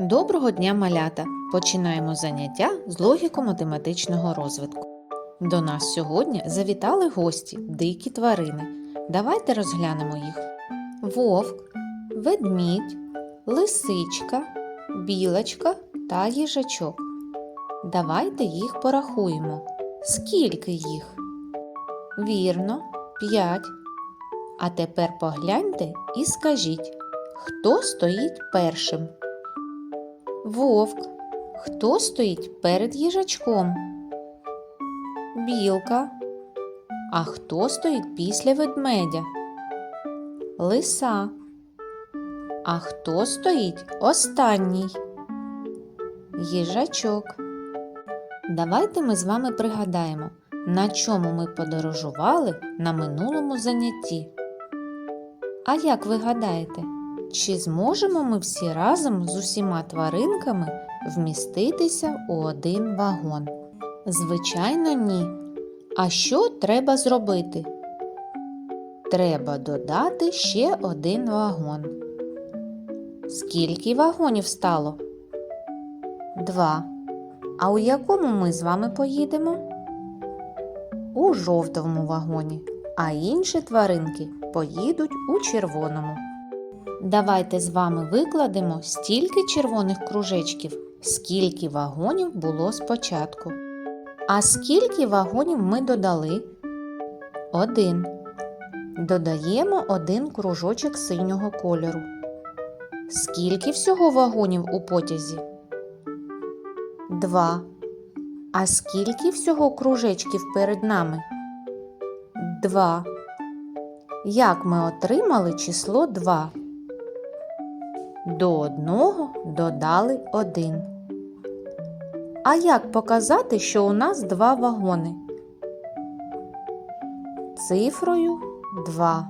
Доброго дня, малята! Починаємо заняття з логіко-математичного розвитку. До нас сьогодні завітали гості, дикі тварини. Давайте розглянемо їх: вовк, ведмідь, лисичка, білочка та їжачок. Давайте їх порахуємо. Скільки їх? Вірно, п'ять. А тепер погляньте і скажіть, хто стоїть першим? Вовк. Хто стоїть перед їжачком? Білка. А хто стоїть після ведмедя? Лиса. А хто стоїть останній? Їжачок. Давайте ми з вами пригадаємо, на чому ми подорожували на минулому занятті. А як ви гадаєте? Чи зможемо ми всі разом з усіма тваринками вміститися у один вагон? Звичайно, ні. А що треба зробити? Треба додати ще один вагон. Скільки вагонів стало? Два. А у якому ми з вами поїдемо? У жовтому вагоні, а інші тваринки поїдуть у червоному. Давайте з вами викладемо стільки червоних кружечків, скільки вагонів було спочатку. А скільки вагонів ми додали? Один. Додаємо один кружочок синього кольору. Скільки всього вагонів у потязі? Два. А скільки всього кружечків перед нами? Два. Як ми отримали число 2? До одного додали один. А як показати, що у нас два вагони? Цифрою 2.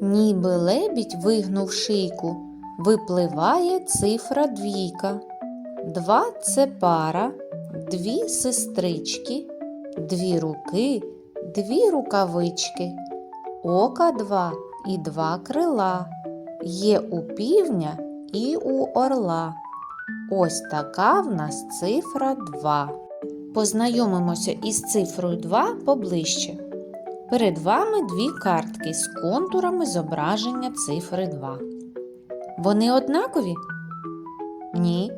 Ніби лебідь вигнув шийку, випливає цифра двійка. Два це пара, дві сестрички, дві руки, дві рукавички, ока два і два крила. Є у півня і у орла. Ось така в нас цифра 2. Познайомимося із цифрою 2 поближче. Перед вами дві картки з контурами зображення цифри 2. Вони однакові? Ні.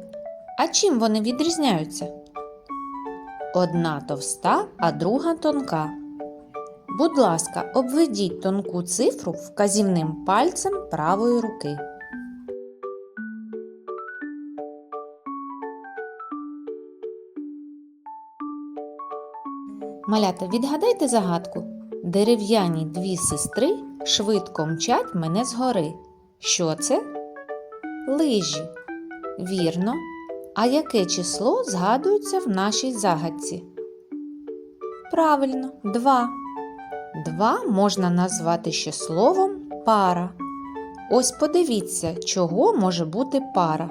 А чим вони відрізняються? Одна товста, а друга тонка. Будь ласка, обведіть тонку цифру вказівним пальцем правої руки. Малята, відгадайте загадку. Дерев'яні дві сестри швидко мчать мене згори. Що це? Лижі. Вірно. А яке число згадується в нашій загадці? Правильно, два. Два можна назвати ще словом пара. Ось подивіться, чого може бути пара.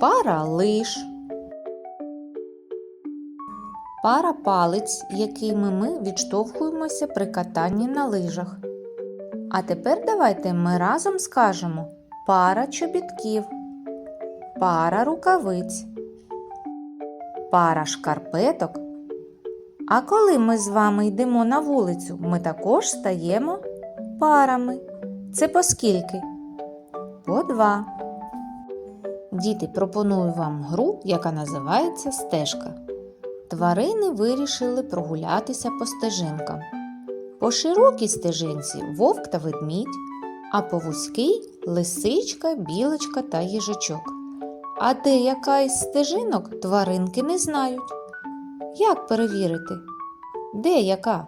Пара лиш. Пара палець, якими ми відштовхуємося при катанні на лижах. А тепер давайте ми разом скажемо пара чобітків, пара рукавиць, пара шкарпеток. А коли ми з вами йдемо на вулицю, ми також стаємо парами. Це по скільки? По два. Діти, пропоную вам гру, яка називається стежка. Тварини вирішили прогулятися по стежинкам. По широкій стежинці вовк та ведмідь, а по вузькій лисичка, білочка та їжачок. А де яка із стежинок тваринки не знають. Як перевірити? Де яка?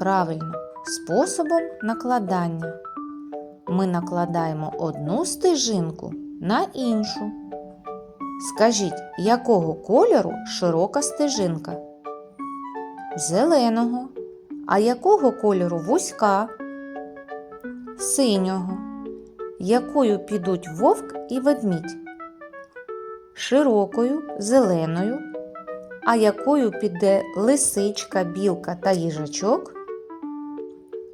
Правильно, способом накладання. Ми накладаємо одну стежинку на іншу. Скажіть, якого кольору широка стежинка? Зеленого. А якого кольору вузька? Синього. Якою підуть вовк і ведмідь? Широкою, зеленою. А якою піде лисичка, білка та їжачок?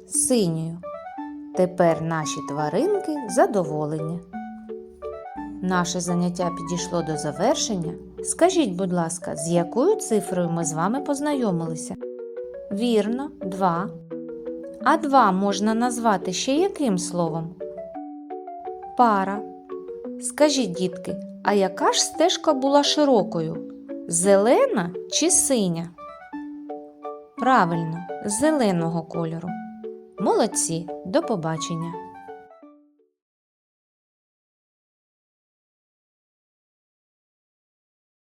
Синьою. Тепер наші тваринки задоволені. Наше заняття підійшло до завершення. Скажіть, будь ласка, з якою цифрою ми з вами познайомилися? Вірно, два. А два можна назвати ще яким словом? Пара. Скажіть, дітки, а яка ж стежка була широкою? Зелена чи синя? Правильно, зеленого кольору. Молодці, до побачення!